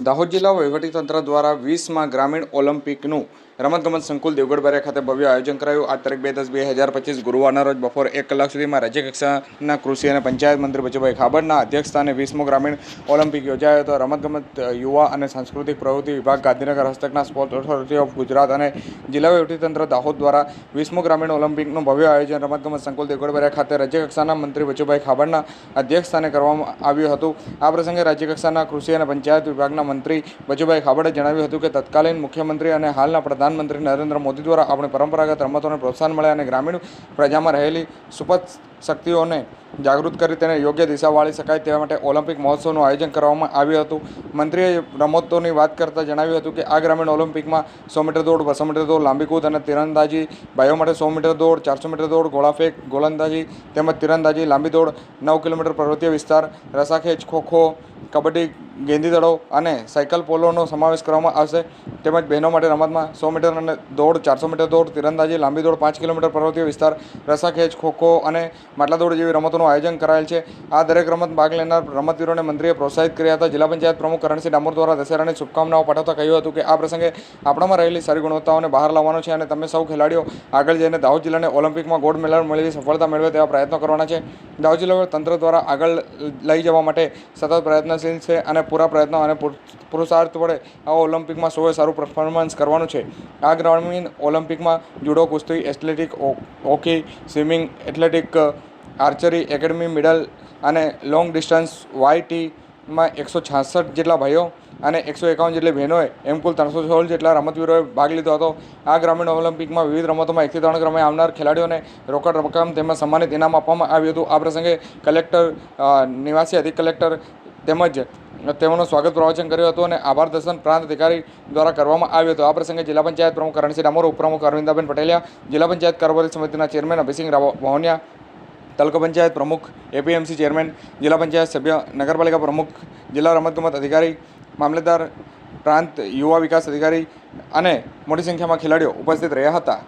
દાહોદ જિલ્લા વહીવટીતંત્ર દ્વારા વીસમાં ગ્રામીણ ઓલિમ્પિકનું રમતગમત સંકુલ દેવગઢબારિયા ખાતે ભવ્ય આયોજન કરાયું. આ તારીખ બે દસ બે હજાર પચીસ ગુરુવારના રોજ બપોર એક કલાક સુધીમાં રાજ્યકક્ષાના કૃષિ અને પંચાયત મંત્રી બચુભાઈ ખાબડના અધ્યક્ષસ્થાને વીસમો ગ્રામીણ ઓલિમ્પિક યોજાયો હતો. રમતગમત યુવા અને સાંસ્કૃતિક પ્રવૃત્તિ વિભાગ ગાંધીનગર હસ્તકના સ્પોર્ટ ઓથોરિટી ઓફ ગુજરાત અને જિલ્લા વહીવટીતંત્ર દાહોદ દ્વારા વીસમો ગ્રામીણ ઓલિમ્પિકનું ભવ્ય આયોજન રમતગમત સંકુલ દેવગઢબારિયા ખાતે રાજ્યકક્ષાના મંત્રી બચુભાઈ ખાબડના અધ્યક્ષસ્થાને કરવામાં આવ્યું હતું. આ પ્રસંગે રાજ્યકક્ષાના કૃષિ અને પંચાયત વિભાગના મંત્રી બચુભાઈ ખાબડે જણાવ્યું હતું કે તત્કાલીન મુખ્યમંત્રી અને હાલના પ્રધાનમંત્રી નરેન્દ્ર મોદી દ્વારા આપણે પરંપરાગત રમતોને પ્રોત્સાહન મળે અને ગ્રામીણ પ્રજામાં રહેલી સુપથ શક્તિઓને જાગૃત કરી તેને યોગ્ય દિશા વાળી શકાય તે માટે ઓલિમ્પિક મહોત્સવનું આયોજન કરવામાં આવ્યું હતું. મંત્રીએ રમતોની વાત કરતાં જણાવ્યું હતું કે આ ગ્રામીણ ઓલિમ્પિકમાં સો મીટર દોડ, બસો મીટર દોડ, લાંબી કૂદ અને તીરંદાજી, ભાઈઓ માટે સો મીટર દોડ, ચારસો મીટર દોડ, ગોળાફેંક, ગોલંદાજી તેમજ તીરંદાજી, લાંબી દોડ, નવ કિલોમીટર પર્વતીય વિસ્તાર રસાખેંચ ખોખો, કબડ્ડી, ગેંદી દડો અને સાયકલ પોલોનો સમાવેશ કરવામાં આવશે. તેમજ બહેનો માટે રમતમાં સો મીટર અને દોડ, ચારસો મીટર દોડ, તીરંદાજી, લાંબી દોડ, પાંચ કિલોમીટર પર્વતીય વિસ્તાર રસાખેંચ ખોખો અને માટલા દોડ જેવી રમતોનું આયોજન કરાયેલ છે. આ દરેક રમત ભાગ લેનાર રમતવીરોને મંત્રીએ પ્રોત્સાહિત કર્યા હતા. જિલ્લા પંચાયત પ્રમુખ કરણસિંહ ડામોર દ્વારા દશેરાની શુભકામનાઓ પાઠવતા કહ્યું હતું કે આ પ્રસંગે આપણામાં રહેલી સારી ગુણવત્તાઓને બહાર લાવવાનો છે અને તમે સૌ ખેલાડીઓ આગળ જઈને દાહોદ જિલ્લાને ઓલિમ્પિકમાં ગોલ્ડ મેડલ મેળવી સફળતા મેળવે તેવા પ્રયત્નો કરવાના છે. દાહોદ જિલ્લા તંત્ર દ્વારા આગળ લઈ જવા માટે સતત પ્રયત્નશીલ છે અને પૂરા પ્રયત્નો અને પુર- પુરુષાર્થ વડે આ ઓલિમ્પિકમાં સૌએ સારું પરફોર્મન્સ કરવાનું છે. આ ગ્રામીણ ઓલિમ્પિકમાં જુડો કુસ્તી athletic hockey swimming athletic archery academy middle અને લોંગ ડિસ્ટન્સ વાયટીમાં એકસો છાસઠ જેટલા ભાઈઓ અને એકસો એકાવન જેટલી બહેનોએ એમ કુલ ત્રણસો સોળ જેટલા રમતવીરોએ ભાગ લીધો હતો. આ ગ્રામીણ ઓલિમ્પિકમાં વિવિધ રમતોમાં એકથી ત્રણ ક્રમે આવનાર ખેલાડીઓને રોકડ રકમ તેમજ સન્માનિત ઇનામ આપવામાં આવ્યું હતું. આ પ્રસંગે કલેક્ટર નિવાસી અધિક કલેક્ટર તેમજ તેમનું સ્વાગત પ્રવચન કર્યું હતું અને આભાર દર્શન પ્રાંત અધિકારી દ્વારા કરવામાં આવ્યું હતું. આ પ્રસંગે જિલ્લા પંચાયત પ્રમુખ કરણસિંહ ડામોર, ઉપપ્રમુખ અરવિંદાબેન પટેલિયા, જિલ્લા પંચાયત કારોબારી સમિતિના ચેરમેન અભિસિંહ વહોનિયા તાલુકા પંચાયત પ્રમુખ એપીએમસી ચેરમેન, જિલ્લા પંચાયત સભ્ય, નગરપાલિકા પ્રમુખ, જિલ્લા રમતગમત અધિકારી મામલેદાર પ્રાંત યુવા વિકાસ અધિકારી અને મોટી સંખ્યામાં ખેલાડીઓ ઉપસ્થિત રહ્યા હતા.